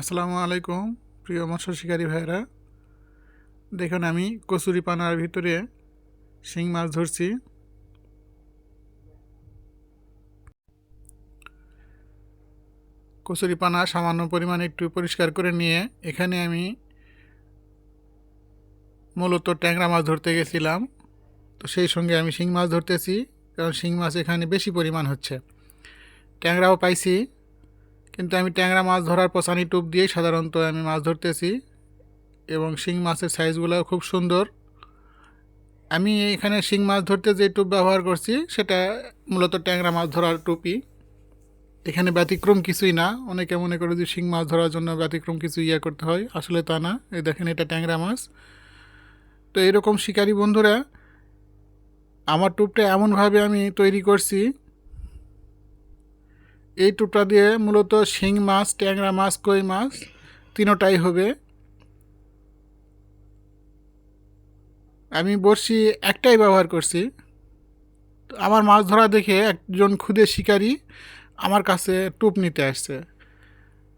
আসসালামু আলাইকুম, প্রিয় মৎস্য শিকারী ভাইরা দেখুন, আমি কচুরি পানার ভিতরে শিং মাছ ধরছি। কচুরি পানা সামান্য পরিমাণে একটু পরিষ্কার করে নিয়ে এখানে আমি মূলত ট্যাংরা মাছ ধরতে গেছিলাম। তো সেই সঙ্গে আমি শিং মাছ ধরতেছি, কারণ শিং মাছ এখানে বেশি পরিমাণ হচ্ছে। ট্যাংরাও পাইছি কিন্তু আমি ট্যাংরা মাছ ধরার পচানি টুপ দিয়ে সাধারণত আমি মাছ ধরতেছি। এবং শিং মাছের সাইজগুলোও খুব সুন্দর। আমি এখানে শিং মাছ ধরতে যে টুপ ব্যবহার করছি, সেটা মূলত ট্যাংরা মাছ ধরার টুপি এখানে ব্যতিক্রম কিছুই না। অনেকে মনে করে যে শিং মাছ ধরার জন্য ব্যতিক্রম কিছু ইয়ে করতে হয়। আসলে তা না। এই দেখেন, এটা ট্যাংরা মাছ। তো এরকম শিকারী বন্ধুরা, আমার টুপটা এমনভাবে আমি তৈরি করছি এই টুকটা দিয়ে মূলত শিং মাছ, ট্যাংরা মাছ, কই মাছ, তিনোটাই হবে। আমি বড়শি একটাই ব্যবহার করছি। আমার মাছ ধরা দেখে একজন খুদে শিকারী আমার কাছে টুপ নিতে আসছে।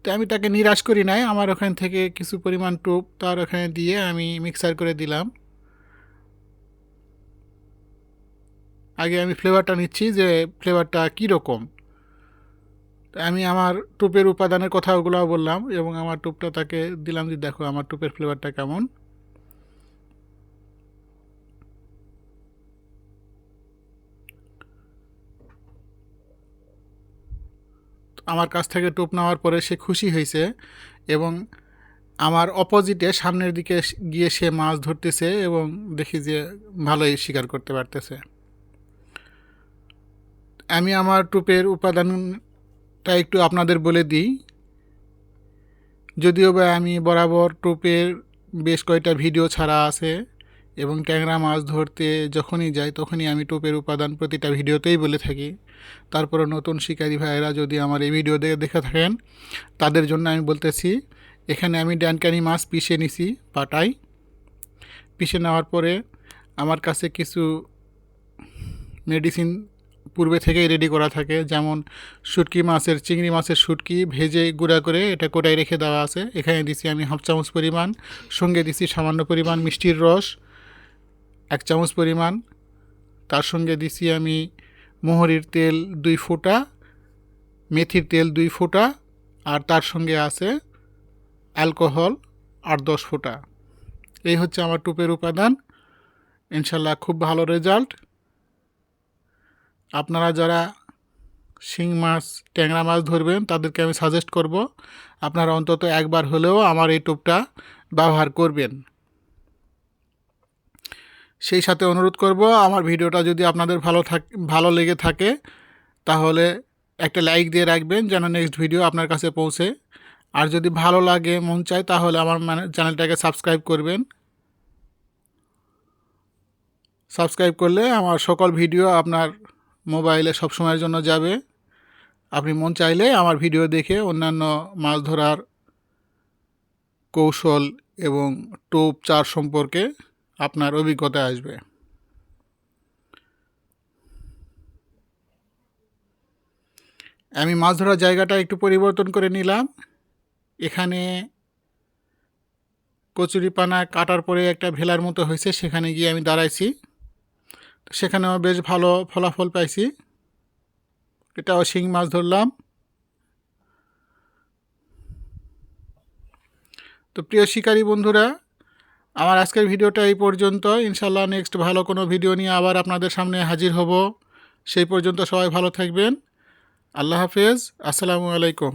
তো আমি তাকে নিরাশ করি নাই, আমার ওখান থেকে কিছু পরিমাণ টুপ তার ওখানে দিয়ে আমি মিক্সার করে দিলাম। আগে আমি ফ্লেভারটা নিচ্ছি যে ফ্লেভারটা কীরকম। আমি আমার টুপের উপাদানের কথা ওগুলোও বললাম এবং আমার টুপটা তাকে দিলাম যে দেখো আমার টুপের ফ্লেভারটা কেমন। আমার কাছ থেকে টুপ নেওয়ার পরে সে খুশি হয়েছে এবং আমার অপোজিটে সামনের দিকে গিয়ে সে মাছ ধরতেছে এবং দেখি যে ভালোই শিকার করতে পারতেছে। আমি আমার টুপের উপাদান তা একটু আপনাদের বলে দিই। যদিও বা আমি বরাবর টোপের বেশ কয়েকটা ভিডিও ছাড়া আছে এবং ট্যাংরা মাছ ধরতে যখনই যাই তখনই আমি টোপের উপাদান প্রতিটা ভিডিওতেই বলে থাকি। তারপরে নতুন শিকারী ভাইয়েরা যদি আমার এই ভিডিও দেখে দেখে থাকেন, তাদের জন্য আমি বলতেছি, এখানে আমি ড্যানকানি মাছ পিষে নিছি পাটাই পিষে নেওয়ার পরে আমার কাছে কিছু মেডিসিন পূর্বে থেকেই রেডি করা থাকে। যেমন শুটকি মাছের, চিংড়ি মাছের শুটকি ভেজে গুঁড়া করে এটা কোটায় রেখে দেওয়া আছে। এখানে দিছি আমি হাফ চামচ পরিমাণ, সঙ্গে দিছি সামান্য পরিমাণ মিষ্টির রস, এক চামচ পরিমাণ। তার সঙ্গে দিছি আমি মোহরির তেল দুই ফোঁটা, মেথির তেল দুই ফোঁটা, আর তার সঙ্গে আছে অ্যালকোহল আট দশ ফোঁটা। এই হচ্ছে আমার টুপের উপাদান। ইনশাল্লাহ খুব ভালো রেজাল্ট আপনারা যারা শিং মাছ, ট্যাংরা মাছ ধরবেন, তাদেরকে আমি সাজেস্ট করব, আপনারা অন্তত একবার হলেও আমার এই টোপটা ব্যবহার করবেন। সেই সাথে অনুরোধ করব, আমার ভিডিওটা যদি আপনাদের ভালো থাক, ভালো লেগে থাকে, তাহলে একটা লাইক দিয়ে রাখবেন, যেন নেক্সট ভিডিও আপনার কাছে পৌঁছে। আর যদি ভালো লাগে, মন চায়, তাহলে আমার মানে চ্যানেলটাকে সাবস্ক্রাইব করবেন। সাবস্ক্রাইব করলে আমার সকল ভিডিও আপনার মোবাইলে সব সময়ের জন্য যাবে। আপনি মন চাইলে আমার ভিডিও দেখে অন্যান্য মাছ ধরার কৌশল এবং টোপ চার সম্পর্কে আপনার অভিজ্ঞতা আসবে। আমি মাছ ধরার জায়গাটা একটু পরিবর্তন করে নিলাম। এখানে কচুরিপানা কাটার পরে একটা ভেলার মতো হয়েছে, সেখানে গিয়ে আমি দাঁড়াইছি। সেখানেও বেশ ভালো ফলাফল পাইছি। এটাও শিং মাছ ধরলাম। তো প্রিয় শিকারী বন্ধুরা, আমার আজকের ভিডিওটা এই পর্যন্ত ইনশাল্লাহ নেক্সট ভালো কোনো ভিডিও নিয়ে আবার আপনাদের সামনে হাজির হব। সেই পর্যন্ত সবাই ভালো থাকবেন। আল্লাহ হাফেজ। আসসালামু আলাইকুম।